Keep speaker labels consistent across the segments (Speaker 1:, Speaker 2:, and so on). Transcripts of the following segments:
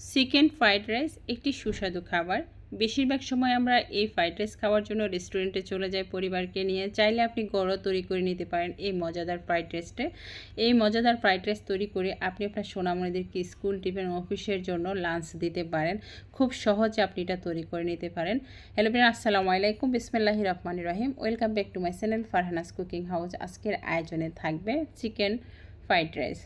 Speaker 1: Chicken fried rice একটি সুস্বাদু খাবার। বেশিরভাগ সময় আমরা এই ফ্রাইড রাইস খাওয়ার জন্য রেস্টুরেন্টে চলে যাই পরিবারকে নিয়ে। চাইলে আপনি গড়ও তৈরি করে নিতে পারেন এই মজাদার ফ্রাইড রাইসটা এই মজাদার ফ্রাইড রাইস তৈরি করে আপনি আপনার সোনামণিদেরকে স্কুল টিফিন অফিসের জন্য লাঞ্চ দিতে পারেন। খুব সহজে আপনি এটা তৈরি করে নিতে পারেন। হ্যালো বিন আসসালামু আলাইকুম। বিসমিল্লাহি রহমান রহিম। Welcome back to my channel Farhana's cooking house আজকের আয়োজনে থাকবে চিকেন ফ্রাইড রাইস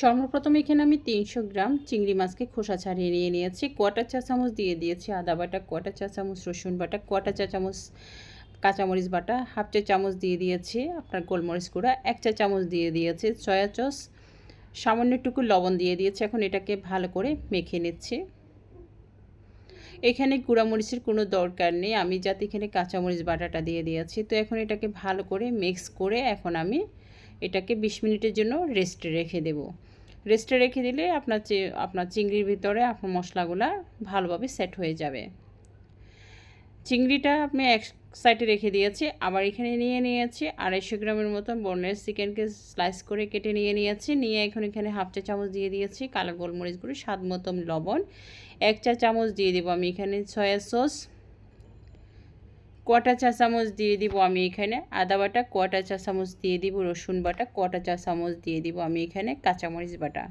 Speaker 1: সর্বপ্রথম এখানে আমি তিনশো গ্রাম চিংড়ি মাছকে খোসা ছাড়িয়ে নিয়ে নিয়েছি। কোয়াটার চা চামচ দিয়ে দিয়েছি, আদা বাটা কোয়াটার চা চামচ, রসুন বাটা কোয়াটার চা চামচ, কাঁচামরিচ বাটা, হাফ চা চামচ দিয়ে দিয়েছি আপনার গোলমরিচ গুঁড়া, এক চা চামচ দিয়ে দিয়েছি সয়া চস সামান্য একটুকু লবণ দিয়ে দিয়েছি। এখন এটাকে ভালো করে মেখে নিচ্ছি। এখানে গুঁড়ামরিচের কোনো দরকার নেই, আমি যাতে এখানে কাঁচামরিচ বাটাটা দিয়ে দিয়েছি। তো এখন এটাকে ভালো করে মিক্স করে এখন আমি এটাকে বিশ মিনিটের জন্য রেস্টে রেখে দেব। রেস্টে রেখে দিলে আপনার আপনার চিংড়ির ভিতরে আপনার মশলাগুলো ভালোভাবে সেট হয়ে যাবে। চিংড়িটা আমি এক সাইডে রেখে দিয়েছি, আবার এখানে নিয়ে নিয়েছি আড়াইশো গ্রামের মতো বনের চিকেনকে স্লাইস করে কেটে নিয়ে নিয়েছি, নিয়ে এখন এখানে হাফ চা চামচ দিয়ে দিয়েছি কালো গোলমরিচ গুঁড়ো, স্বাদ মতন লবণ। এক চা চামচ দিয়ে দেবো আমি এখানে সয়া সস কোয়াটা চা চামচ দিয়ে দিব আমি এখানে। আদা বাটা কটা চা চামচ দিয়ে দিব, রসুন বাটা কটা চা চামচ দিয়ে দিব আমি এখানে কাঁচামরিচ বাটা।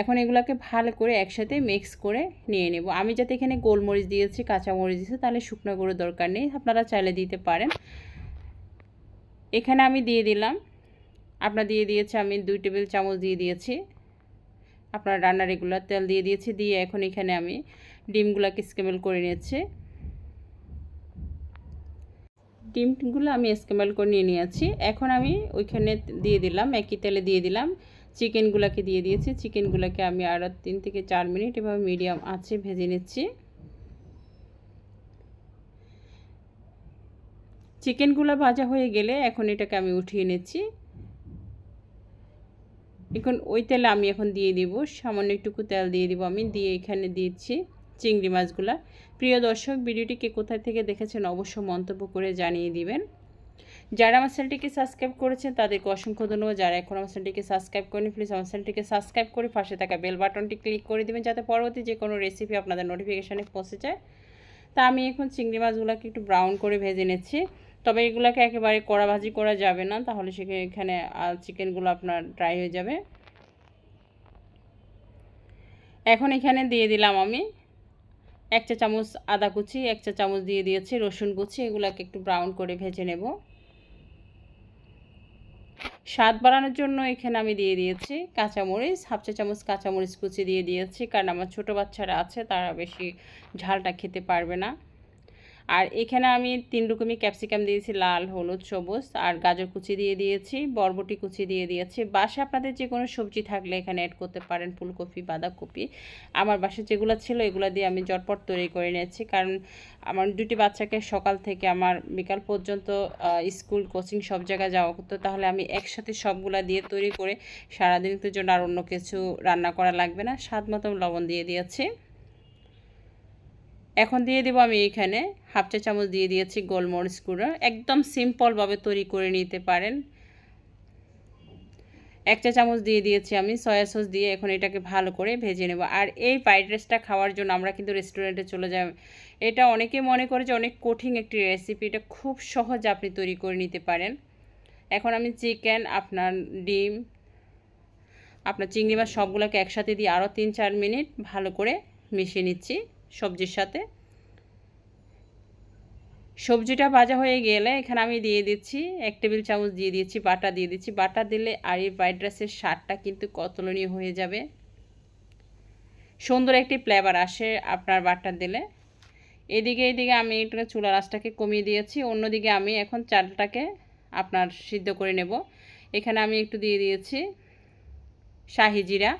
Speaker 1: এখন এগুলোকে ভালো করে একসাথে মিক্স করে নিয়ে নেব। আমি যাতে এখানে গোলমরিচ দিয়েছি, কাঁচামরিচ দিয়েছি, তাহলে শুকনো গুঁড়ো দরকার নেই, আপনারা চাইলে দিতে পারেন। এখানে আমি দিয়ে দিলাম, আপনার দিয়ে দিয়েছে আমি দুই টেবিল চামচ দিয়ে দিয়েছি। আপনার রান্নার রেগুলার তেল দিয়ে দিয়েছি, দিয়ে এখন এখানে আমি ডিমগুলোকে স্কেমেল করে নিয়েছি। ডিমগুলো আমি স্কেমেল করে নিয়ে নিয়েছি। এখন আমি ওইখানে দিয়ে দিলাম, একই তেলে দিয়ে দিলাম। চিকেনগুলোকে দিয়ে দিয়েছি। চিকেনগুলোকে আমি আরও তিন থেকে চার মিনিট এভাবে মিডিয়াম আছে ভেজে নিচ্ছি। চিকেনগুলো ভাজা হয়ে গেলে এখন এটাকে আমি উঠিয়ে নিচ্ছি। এখন ওই তেলে আমি এখন দিয়ে দিব, সামান্য একটুকু তেল দিয়ে দিব আমি, দিয়ে এখানে দিচ্ছি। চিংড়ি মাছগুলা। প্রিয় দর্শক, ভিডিওটি কে কোথায় থেকে দেখেছেন অবশ্য মন্তব্য করে জানিয়ে দিবেন। যারা আমার চ্যানেলটিকে সাবস্ক্রাইব করেছেন, তাদেরকে অসংখ্য ধন্যবাদ। যারা এখন আমার চ্যানেলটিকে সাবস্ক্রাইব করেন প্লিজ আমার চ্যানেলটিকে সাবস্ক্রাইব করে পাশে থাকা বেল বাটনটি ক্লিক করে দেবেন, যাতে পরবর্তী যে কোনো রেসিপি আপনাদের নোটিফিকেশানে পৌঁছে যায়। তা আমি এখন চিংড়ি মাছগুলোকে একটু ব্রাউন করে ভেজে নিচ্ছি। তবে এগুলোকে একেবারে কড়া ভাজি করা যাবে না, তাহলে সেখানে এখানে চিকেনগুলো আপনার ড্রাই হয়ে যাবে। এখন এখানে দিয়ে দিলাম আমি এক চা চামচ আদা কুচি, এক চা চামচ দিয়ে দিয়েছি রসুন কুচি, এগুলোকে একটু ব্রাউন করে ভেজে নেব। স্বাদ বাড়ানোর জন্য এখানে আমি দিয়ে দিয়েছি কাঁচামরিচ, হাফ চা চামচ কাঁচামরিচ কুচি দিয়ে দিয়েছি, কারণ আমার ছোটো বাচ্চারা আছে, তারা বেশি ঝালটা খেতে পারবে না। আর এখানে আমি তিন রকমই ক্যাপসিকাম দিয়েছি, লাল, হলুদ, সবুজ, আর গাজর কুচি দিয়ে দিয়েছি, বরবটি কুচি দিয়ে দিয়েছি। বাসে আপনাদের যে কোনো সবজি থাকলে এখানে অ্যাড করতে পারেন, ফুলকপি, বাঁধাকপি। আমার বাসায় যেগুলো ছিল এগুলো দিয়ে আমি জটপট তৈরি করে নিয়েছি, কারণ আমার দুটি বাচ্চাকে সকাল থেকে আমার বিকাল পর্যন্ত স্কুল, কোচিং সব জায়গায় যাওয়া করতো তাহলে আমি একসাথে সবগুলা দিয়ে তৈরি করে সারাদিনের জন্য আর অন্য কিছু রান্না করা লাগবে না। স্বাদ মতো লবণ দিয়ে দিয়েছি। এখন দিয়ে দেবো আমি এখানে হাফ চা চামচ দিয়ে দিয়েছি গোলমরিচ গুঁড়ো। একদম সিম্পলভাবে তৈরি করে নিতে পারেন। এক চা চামচ দিয়ে দিয়েছি আমি সয়া সস দিয়ে এখন এটাকে ভালো করে ভেজে নেব। আর এই ফ্রাইড রাইসটা খাওয়ার জন্য আমরা কিন্তু রেস্টুরেন্টে চলে যাই। এটা অনেকে মনে করে যে অনেক কঠিন একটি রেসিপি এটা খুব সহজ আপনি তৈরি করে নিতে পারেন। এখন আমি চিকেন আপনার ডিম, আপনার চিংড়ি মাছ সবগুলোকে একসাথে দিয়ে আরও তিন চার মিনিট ভালো করে মিশিয়ে নিচ্ছি। সবজির সাথে। সবজিটা ভাজা হয়ে গেলে এখানে আমি দিয়ে দিচ্ছি এক টেবিল চামচ দিয়ে দিচ্ছি বাটা দিয়ে দিচ্ছি বাটা দিলে আর এই ফ্রাইড রাইসের স্বাদটা কিন্তু কতলনীয় হয়ে যাবে। সুন্দর একটি ফ্লেভার আসে আপনার বাটা দিলে। এদিকে এদিকে আমি একটু চুলা রাসটাকে কমিয়ে দিয়েছি, অন্যদিকে আমি এখন চালটাকে আপনার সিদ্ধ করে নেব। এখানে আমি একটু দিয়ে দিয়েছি শাহি জিরা,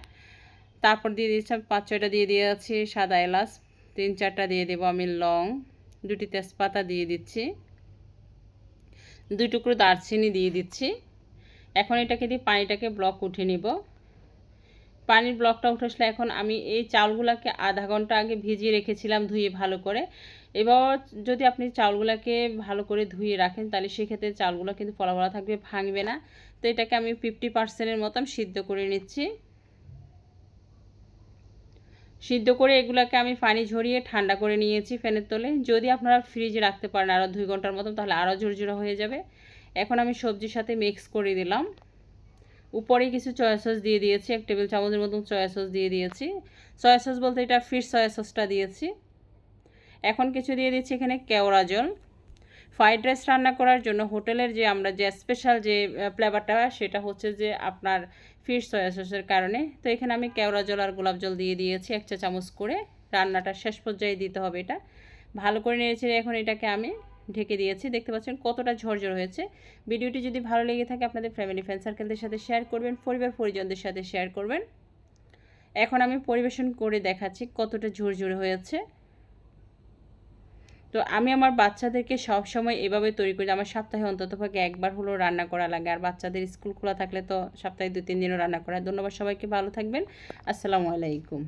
Speaker 1: তারপর দিয়ে দিয়েছি পাঁচ ছয়টা দিয়ে দিয়েছি সাদা এলাচ তিন চারটা দিয়ে দেবো আমি লং, দুটি তেজপাতা দিয়ে দিচ্ছি, দুই টুকরো দারচিনি দিয়ে দিচ্ছি। এখন এটাকে দিয়ে পানিটাকে ব্লক উঠে নিব। পানির ব্লকটা উঠে আসলে এখন আমি এই চাউলগুলোকে আধা ঘণ্টা আগে ভিজিয়ে রেখেছিলাম ধুয়ে ভালো করে। এবার যদি আপনি চাউলগুলোকে ভালো করে ধুয়ে রাখেন, তাহলে সেক্ষেত্রে চাউলগুলো কিন্তু ফলা ফলা থাকবে, ভাঙবে না। তো এটাকে আমি ফিফটি পার্সেন্টের মতন সিদ্ধ করে নিচ্ছি। সিদ্ধ করে এগুলাকে আমি পানি ঝরিয়ে ঠান্ডা করে নিয়েছি ফ্যানের তলে। যদি আপনারা ফ্রিজে রাখতে পারেন আরও দুই ঘণ্টার মতো তাহলে আরও ঝুরঝুরা হয়ে যাবে। এখন আমি সবজির সাথে মিক্স করে দিলাম। উপরে কিছু চয়া সস দিয়ে দিয়েছি, এক টেবিল চামচের মতন চয়া সস দিয়ে দিয়েছি। সয়া সস বলতে এটা ফিশ সয়া সসটা দিয়েছি। এখন কিছু দিয়ে দিচ্ছি এখানে কেওড়া জল। ফ্রাইড রাইস রান্না করার জন্য হোটেলের যে আমরা যে স্পেশাল যে ফ্লেভারটা সেটা হচ্ছে যে আপনার ফিশ সয়া সসের কারণে। তো এখানে আমি কেওড়া জল আর গোলাপ জল দিয়ে দিয়েছি, এক চা চামচ করে। রান্নাটা শেষ পর্যায়ে দিতে হবে এটা। ভালো করে নিয়েছি এখন এটাকে আমি ঢেকে দিয়েছি। দেখতে পাচ্ছেন কতটা ঝরঝর হয়েছে। ভিডিওটি যদি ভালো লেগে থাকে, আপনাদের ফ্যামিলি ফ্রেন্ড সার্কেলদের সাথে শেয়ার করবেন, পরিবার পরিজনদের সাথে শেয়ার করবেন। এখন আমি পরিবেশন করে দেখাচ্ছি কতটা ঝুরঝুরে হয়েছে। তো আমি আমার বাচ্চাদেরকে সব সময় এভাবে তৈরি করি আমার সপ্তাহে অন্তত পক্ষে একবার হলেও রান্না করা লাগে। আর বাচ্চাদের স্কুল খোলা থাকলে তো সপ্তাহে দু তিন দিনও রান্না করা ধন্যবাদ সবাইকে, ভালো থাকবেন। আসসালামু আলাইকুম।